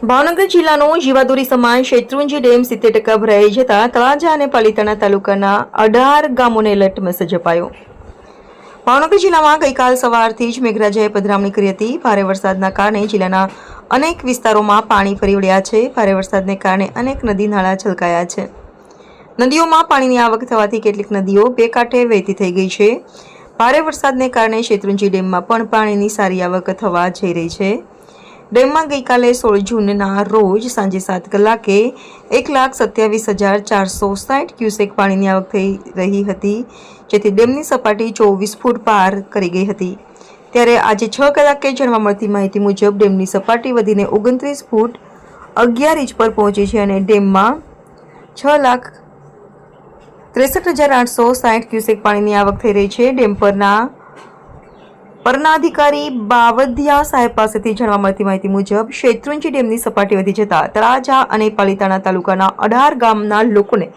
ભાવનગર જિલ્લાનો જીવાદોરી સમાન શેત્રુંજી ડેમ સિત્તેર ટકા ભરાઈ જતા તળાજા અને પાલિતાણા તાલુકાના અઢાર ગામોને એલર્ટ મેસેજ અપાયો. ભાવનગર જિલ્લામાં ગઈકાલ સવારથી જ મેઘરાજાએ પધરામણી કરી હતી. ભારે વરસાદના કારણે જિલ્લાના અનેક વિસ્તારોમાં પાણી ફરી વળ્યા છે. ભારે વરસાદને કારણે અનેક નદી નાળા છલકાયા છે. નદીઓમાં પાણીની આવક થવાથી કેટલીક નદીઓ બે કાંઠે વહેતી થઈ ગઈ છે. ભારે વરસાદને કારણે શેત્રુંજી ડેમમાં પણ પાણીની સારી આવક થવા જઈ રહી છે. ડેમમાં ગઈકાલે સોળ જૂનના રોજ સાંજે સાત કલાકે એક લાખ સત્યાવીસ હજાર ચારસો સાઠ ક્યુસેક પાણીની આવક થઈ રહી હતી, જેથી ડેમની સપાટી ચોવીસ ફૂટ પાર કરી ગઈ હતી. ત્યારે આજે છ કલાકે જાણવા મળતી માહિતી મુજબ ડેમની સપાટી વધીને ઓગણત્રીસ ફૂટ અગિયાર ઇંચ પર પહોંચી છે અને ડેમમાં છ લાખ ત્રેસઠ હજાર આઠસો સાઠ ક્યુસેક પાણીની આવક થઈ રહી છે. ડેમ પરના પરના બાવધિયા સાહેબ પાસેથી જાણવા મળતી માહિતી મુજબ શેત્રુંજી ડેમની સપાટી વધી જતા તળાજા અને પાલિતાણા તાલુકાના અઢાર ગામના લોકોને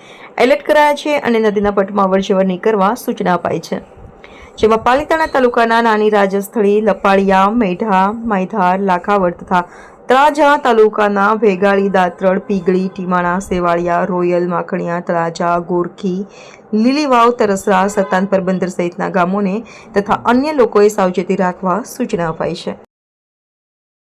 એલર્ટ કરાયા છે અને નદીના પટમાં અવરજવર નહીં કરવા સૂચના અપાઈ છે. જેમાં પાલિતાણા તાલુકાના નાની રાજસ્થળી લપાડિયા મેઢા, માયધાર, લાખાવડ તથા તળાજા તાલુકાના ભેગાળી દાત્રડ પીગળી, ટીમાણા, સેવાળિયા, રોયલ, માખણિયા, તળાજા, ગોરખી, લીલીવાવ, તરસરા સતાન પરબંદર સહિતના ગામોને તથા અન્ય લોકોએ સાવચેતી રાખવા સૂચના અપાઈ છે.